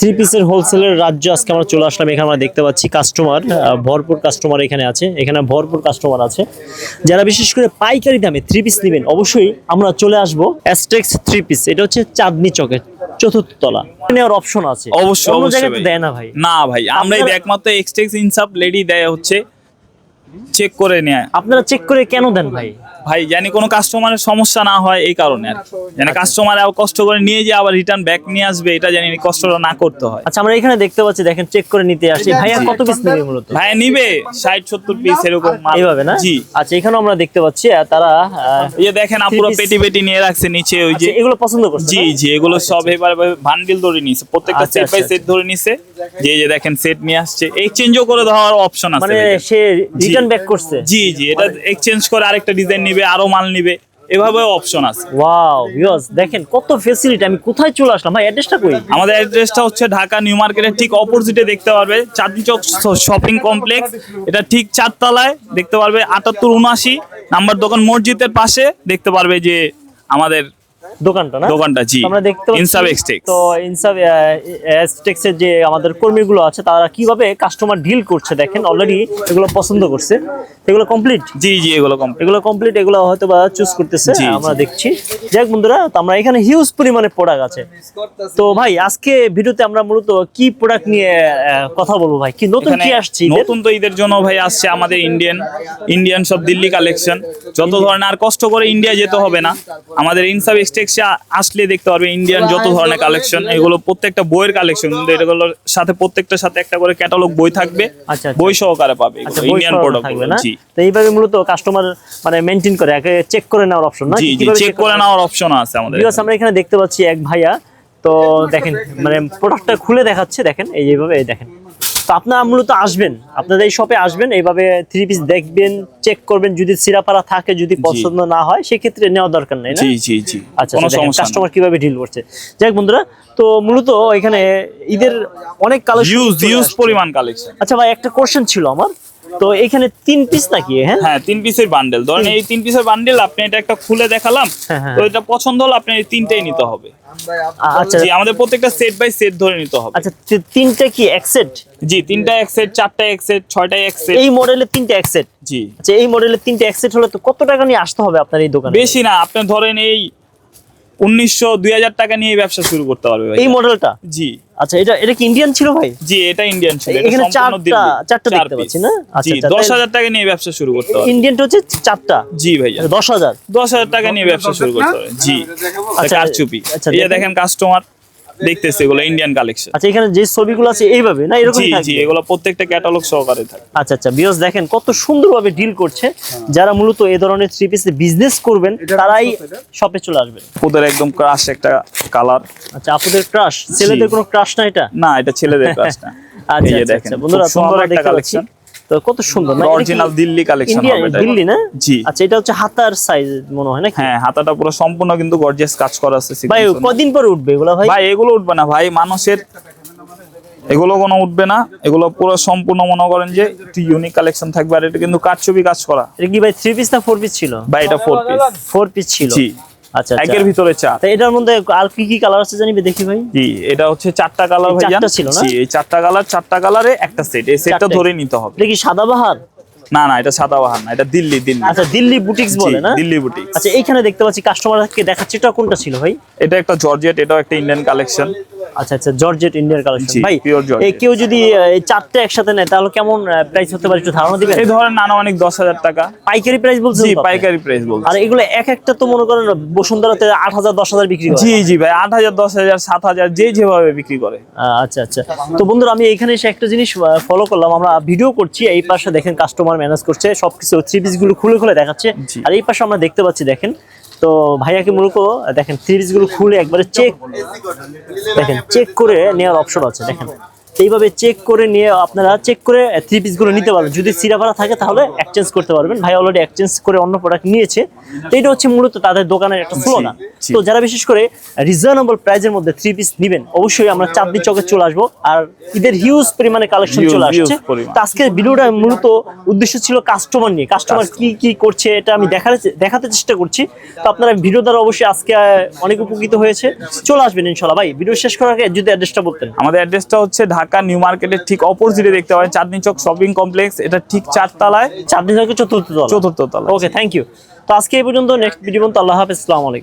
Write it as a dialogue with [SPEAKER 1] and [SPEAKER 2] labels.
[SPEAKER 1] Three পিসের হোলসেলের রাজ্য আজকে আমরা চলে আসলাম। এখানে আমরা দেখতে পাচ্ছি কাস্টমার ভরপুর কাস্টমার এখানে আছে। এখানে ভরপুর কাস্টমার আছে। যারা বিশেষ করে পাইকারি দামে থ্রি পিস নেবেন অবশ্যই আমরা চলে আসব অ্যাস্টেক্স থ্রি পিস এটা হচ্ছে চাঁদনি চকের চতুর্থ তলা। নেওয়ার অপশন আছে।
[SPEAKER 2] অবশ্যই অবশ্যই
[SPEAKER 1] দেয় না ভাই।
[SPEAKER 2] না ভাই আমরা একমাত্র এক্সটেক্স ইনসাপ লেডি দেয় হচ্ছে। চেক করে নেয়।
[SPEAKER 1] আপনারা চেক করে কেন দেন ভাই?
[SPEAKER 2] ভাই জানি কোনো কাস্টমারের সমস্যা না হয় এই কারণে আর কি। জানি কাস্টমার আবার কষ্ট করে নিয়ে যে আবার রিটার্ন ব্যাক নিয়ে আসবে এটা জানি কষ্টটা না করতে হয়।
[SPEAKER 1] আচ্ছা আমরা এখানে দেখতে পাচ্ছি দেখেন চেক করে নিতে আসি। ভাইয়া কত পিস নেবে মূলত?
[SPEAKER 2] ভাই নিবে ষাট সত্তর পিস এরকম মাল।
[SPEAKER 1] এইভাবে না?
[SPEAKER 2] জি।
[SPEAKER 1] আচ্ছা এখানেও আমরা দেখতে পাচ্ছি তারা
[SPEAKER 2] এই যে দেখেন আপুরা পেটি পেটি নিয়ে রাখছে নিচে ওই যে।
[SPEAKER 1] আচ্ছা, এগুলো পছন্দ করছে
[SPEAKER 2] জি জি এগুলো সব এবার ভান্ডিল ধরে নিছে প্রত্যেকটা
[SPEAKER 1] আচ্ছা,
[SPEAKER 2] সেট বাই
[SPEAKER 1] আচ্ছা,
[SPEAKER 2] সেট ধরে নিছে। যে এই যে দেখেন সেট নিয়ে আসছে। এক্সচেঞ্জও করে দেওয়ার অপশন আছে
[SPEAKER 1] মানে সে রিটার্ন ব্যাক করছে?
[SPEAKER 2] জি জি এটা এক্সচেঞ্জ করে আরেকটা ডিজাইন নিবে আরও মাল নিবে। এভাবে অপশন আছে।
[SPEAKER 1] ওয়াও ভিউয়ার্স দেখেন কত ফ্যাসিলিটি আমি কোথায় চলে আসলাম? ভাই অ্যাড্রেসটা কই?
[SPEAKER 2] আমাদের অ্যাড্রেসটা হচ্ছে ঢাকা নিউ মার্কেটের ঠিক অপোজিটে দেখতে পারবে। চাঁদনি চক শপিং কমপ্লেক্স এটা ঠিক চারতলায় দেখতে পারবে আটাত্তর উনআশি। নাম্বার দোকান মসজিদের পাশে দেখতে পারবে যে আমাদের
[SPEAKER 1] দোকানটা না?
[SPEAKER 2] দোকানটা জি।
[SPEAKER 1] তো আমরা দেখতে
[SPEAKER 2] ইনসাব এক্সটেক্স
[SPEAKER 1] তো ইনসাব এক্সটেক্সের যে আমাদের কর্মীগুলো আছে তারা কীভাবে কাস্টমার ডিল করছে দেখেন অলরেডি এগুলো পছন্দ করছে। এগুলো কমপ্লিট
[SPEAKER 2] জি জি এগুলো কম
[SPEAKER 1] এগুলো কমপ্লিট এগুলো হয়তো বা চুজ করতেছে আমরা দেখছি। যাক বন্ধুরা তো আমরা এখানে হিউজ পরিমাণে প্রোডাক্ট আছে। তো ভাই আজকে ভিডিওতে আমরা মূলত কি প্রোডাক্ট নিয়ে কথা বলব ভাই? কি নতুন কি আসছে
[SPEAKER 2] নতুন তো ঈদের জন্য ভাই আসছে আমাদের ইন্ডিয়ান ইন্ডিয়ান সব দিল্লি কালেকশন যত ধরনের আর কষ্ট করে ইন্ডিয়া যেতে হবে না আমাদের ইনসাব এক্সটেক্সে আসলে দেখতে পারবে ইন্ডিয়ান যত ধরনের কালেকশন এগুলো প্রত্যেকটা বইয়ের কালেকশন কিন্তু এগুলোর সাথে প্রত্যেকটার সাথে একটা করে ক্যাটালগ বই থাকবে
[SPEAKER 1] আচ্ছা, আচ্ছা।
[SPEAKER 2] বই সহকারে পাবে
[SPEAKER 1] আচ্ছা
[SPEAKER 2] ইন্ডিয়ান প্রোডাক্ট
[SPEAKER 1] থাকবে না?
[SPEAKER 2] জি।
[SPEAKER 1] তো এইভাবে মূলত কাস্টমার মানে মেনটেন করে একে চেক করে নেওয়ার অপশন না?
[SPEAKER 2] জি চেক করে নেওয়ার অপশন আছে আমাদের
[SPEAKER 1] Viewers, আমরা এখানে দেখতে পাচ্ছি এক ভাইয়া তো দেখেন মানে প্রোডাক্টটা খুলে দেখাচ্ছে দেখেন এই যেভাবে দেখেন। তো আপনারা মূলত আসবেন। আপনাদের এই শপে আসবেন এইভাবে থ্রি পিস দেখবেন চেক করবেন যদি সিরাপাড়া থাকে যদি পছন্দ না হয় সেক্ষেত্রে নেওয়া দরকার নেই
[SPEAKER 2] জি জি জি।
[SPEAKER 1] আচ্ছা
[SPEAKER 2] কোনো
[SPEAKER 1] আচ্ছা, কাস্টমার কীভাবে ডিল করছে। যাই বন্ধুরা তো মূলত এখানে ঈদের অনেক কালেকশন
[SPEAKER 2] ইউজ ইউজ পরিমাণ কালেকশন
[SPEAKER 1] আচ্ছা ভাই একটা কোশ্চেন ছিল আমার। তো এখানে তিন পিস নাকি হ্যাঁ?
[SPEAKER 2] হ্যাঁ তিন পিসের বান্ডেল ধরেন এই তিন পিসের বান্ডেল আপনি এটা একটা খুলে দেখালাম
[SPEAKER 1] হ্যাঁ, হ্যাঁ।
[SPEAKER 2] তো এটা পছন্দ হলো আপনি এই তিনটেই নিতে হবে।
[SPEAKER 1] আচ্ছা।
[SPEAKER 2] জি আমাদের প্রত্যেকটা সেট বাই সেট ধরে নিতে হবে।
[SPEAKER 1] আচ্ছা তিনটা কি একসেট
[SPEAKER 2] জি তিনটা এক সেট চারটা এক সেট ছয়টা এক সেট
[SPEAKER 1] এই মডেলের তিনটা একসেট
[SPEAKER 2] জি।
[SPEAKER 1] আচ্ছা এই মডেলের তিনটে একসেট হলে তো কত টাকা নিয়ে আসতে হবে আপনার এই দোকানে?
[SPEAKER 2] বেশি না আপনি ধরেন এই উনিশশো দুই হাজার টাকা নিয়ে ব্যবসা শুরু করতে পারবে ভাই।
[SPEAKER 1] এই মডেলটা?
[SPEAKER 2] জি।
[SPEAKER 1] আচ্ছা এটা এটা কি ইন্ডিয়ান ছিল ভাই?
[SPEAKER 2] জি এটা ইন্ডিয়ান ছিল।
[SPEAKER 1] এখানে চারটা- চারটা
[SPEAKER 2] চার
[SPEAKER 1] দেখতে পাচ্ছি না? আচ্ছা,
[SPEAKER 2] জি
[SPEAKER 1] আচ্ছা,
[SPEAKER 2] দশ
[SPEAKER 1] তাই-
[SPEAKER 2] হাজার টাকা নিয়ে ব্যবসা শুরু করতে হবে।
[SPEAKER 1] ইন্ডিয়ানটা হচ্ছে চারটা?
[SPEAKER 2] জি ভাই
[SPEAKER 1] আচ্ছা, দশ হাজার
[SPEAKER 2] দশ হাজার টাকা নিয়ে ব্যবসা শুরু করতে হবে। জি
[SPEAKER 1] আচ্ছা,
[SPEAKER 2] আর চুপি
[SPEAKER 1] আচ্ছা,
[SPEAKER 2] এই
[SPEAKER 1] দেখেন।
[SPEAKER 2] দেখেন কাস্টমার দেখতেছে এগুলো ইন্ডিয়ান কালেকশন
[SPEAKER 1] আচ্ছা এখানে যে ছবিগুলো আছে এইভাবে না? এরকম
[SPEAKER 2] জি জি এগুলো প্রত্যেকটা ক্যাটালগ সহকারে থাকে।
[SPEAKER 1] আচ্ছা আচ্ছা বিয়স দেখেন কত সুন্দরভাবে ডিল করছে। যারা মূলত এই ধরনের থ্রি পিস বিজনেস করবেন তারাই শপে চলে আসবেন
[SPEAKER 2] ওদের একদম ক্রাশ একটা কালার
[SPEAKER 1] আচ্ছা আপনাদের ক্রাশ ছেলেদের কোনো ক্রাশ না এটা?
[SPEAKER 2] না এটা ছেলেদের ক্রাশ না।
[SPEAKER 1] আচ্ছা আচ্ছা,
[SPEAKER 2] দেখেন
[SPEAKER 1] আচ্ছা বন্ধুরা
[SPEAKER 2] সুন্দর একটা কালেকশন
[SPEAKER 1] তো কত সুন্দর না
[SPEAKER 2] অরিজিনাল দিল্লি কালেকশন হবে এটা
[SPEAKER 1] দিল্লি না?
[SPEAKER 2] জি।
[SPEAKER 1] আচ্ছা এটা হচ্ছে হাতার সাইজ মনে হয়
[SPEAKER 2] হ্যাঁ হাতাটা পুরো সম্পূর্ণ কিন্তু গর্জিয়াস কাজ করা আছে
[SPEAKER 1] ভাই কদিন পরে উঠবে এগুলা ভাই?
[SPEAKER 2] ভাই এগুলো উঠবে না ভাই মানুষের এগুলো কোনো উঠবে না এগুলো পুরো সম্পূর্ণ মনে করেন যে ইউনিক কালেকশন থাকবে আর এটা কিন্তু কারচুপি কাজ করা।
[SPEAKER 1] এটা কি ভাই থ্রি পিস না ফোর পিস ছিল?
[SPEAKER 2] ভাই এটা ফোর পিস
[SPEAKER 1] ফোর পিস ছিল।
[SPEAKER 2] জি।
[SPEAKER 1] আচ্ছা আচ্ছা।
[SPEAKER 2] একের ভিতরে চার।
[SPEAKER 1] তা এটার মধ্যে আর কি কি কালার আছে জানিবে দেখি ভাই?
[SPEAKER 2] জি এটা হচ্ছে চারটা কালার ভাই
[SPEAKER 1] চারটা ছিল না?
[SPEAKER 2] এই চারটা কালার চারটা কালারে একটা সেট এই সেটটা। ধরে নিতে হবে।
[SPEAKER 1] এটা কি সাদাবাহার
[SPEAKER 2] না না এটা সাদাবাহার না এটা দিল্লি দিল্লি।
[SPEAKER 1] আচ্ছা দিল্লি বুটিক্স বলে না?
[SPEAKER 2] দিল্লি বুটিক
[SPEAKER 1] আচ্ছা এইখানে দেখতে পাচ্ছি কাস্টমারকে দেখাচ্ছি এটা কোনটা ছিল ভাই?
[SPEAKER 2] এটা একটা জর্জেট এটাও একটা ইন্ডিয়ান কালেকশন
[SPEAKER 1] আচ্ছা আচ্ছা জর্জেট ইন্ডিয়ান কালেকশন ভাই। এই কেউ যদি এই চারটে একসাথে নেয় তাহলে কেমন প্রাইস হতে পারে একটু ধারণা দিবেন?
[SPEAKER 2] এই ধরেন আনুমানিক দশ হাজার টাকা।
[SPEAKER 1] পাইকারি প্রাইস বলছেন
[SPEAKER 2] জি পাইকারি প্রাইস বলছি
[SPEAKER 1] আর এগুলো এক একটা তো মনে করেন বসুন্ধরাতে আট হাজার দশ হাজার বিক্রি করে।
[SPEAKER 2] জি জি ভাই আট হাজার দশ হাজার সাত হাজার যে যেভাবে বিক্রি করে।
[SPEAKER 1] আচ্ছা আচ্ছা। তো বন্ধুরা আমি এখানে এসে একটা জিনিস ফলো করলাম। আমরা ভিডিও করছি এই পাশে দেখেন কাস্টমার ম্যানেজ করছে সবকিছু থ্রি পিসগুলো খুলে খুলে দেখাচ্ছে। আর এই পাশে আমরা দেখতে পাচ্ছি দেখেন তো ভাইয়াকে মূলত দেখেন থ্রি পিসগুলো খুলে একবারে চেক দেখেন চেক করে নেওয়ার অপশন আছে দেখেন। এইভাবে চেক করে নিয়ে আপনারা চেক করে থ্রি পিসগুলো নিতে পারবেন। যদি সিরাভারা থাকে তাহলে এক্সচেঞ্জ করতে পারবেন। ভাই অলরেডি এক্সচেঞ্জ করে অন্য প্রোডাক্ট নিয়েছে। তো এটা হচ্ছে মূলত তাদের দোকানের একটা স্লোগান তো যারা বিশেষ করে রিজনেবল প্রাইজের মধ্যে থ্রি পিস নেবেন অবশ্যই আমরা চাঁদনি চকে চলে আসব। আর ঈদের হিউজ পরিমাণে কালেকশন চলে আসছে। তো আজকের ভিডিওটা মূলত উদ্দেশ্য ছিল কাস্টমার নিয়ে। কাস্টমার কি কি করছে এটা আমি দেখার দেখাতে চেষ্টা করছি। তো আপনারা ভিডিও দ্বারা অবশ্যই আজকে অনেক উপকৃত হয়েছে। চলে আসবেন ইনশাল্লাহ ভাই ভিডিও শেষ করার আগে যদি অ্যাড্রেসটা বলতেন।
[SPEAKER 2] আমাদের অ্যাড্রেসটা হচ্ছে ঢাকা নিউ মার্কেটের ঠিক অপোজিটে দেখতে পাবেন চাঁদনি চক শপিং কমপ্লেক্স এটা ঠিক চারতলায়।
[SPEAKER 1] চাঁদনি চকের চতুর্থ তলা।
[SPEAKER 2] চতুর্থ তলা।
[SPEAKER 1] ওকে থ্যাংক ইউ তো আজকে এই পর্যন্ত নেক্সট ভিডিও পর্যন্ত আল্লাহ হাফেজ আসসালামু আলাইকুম।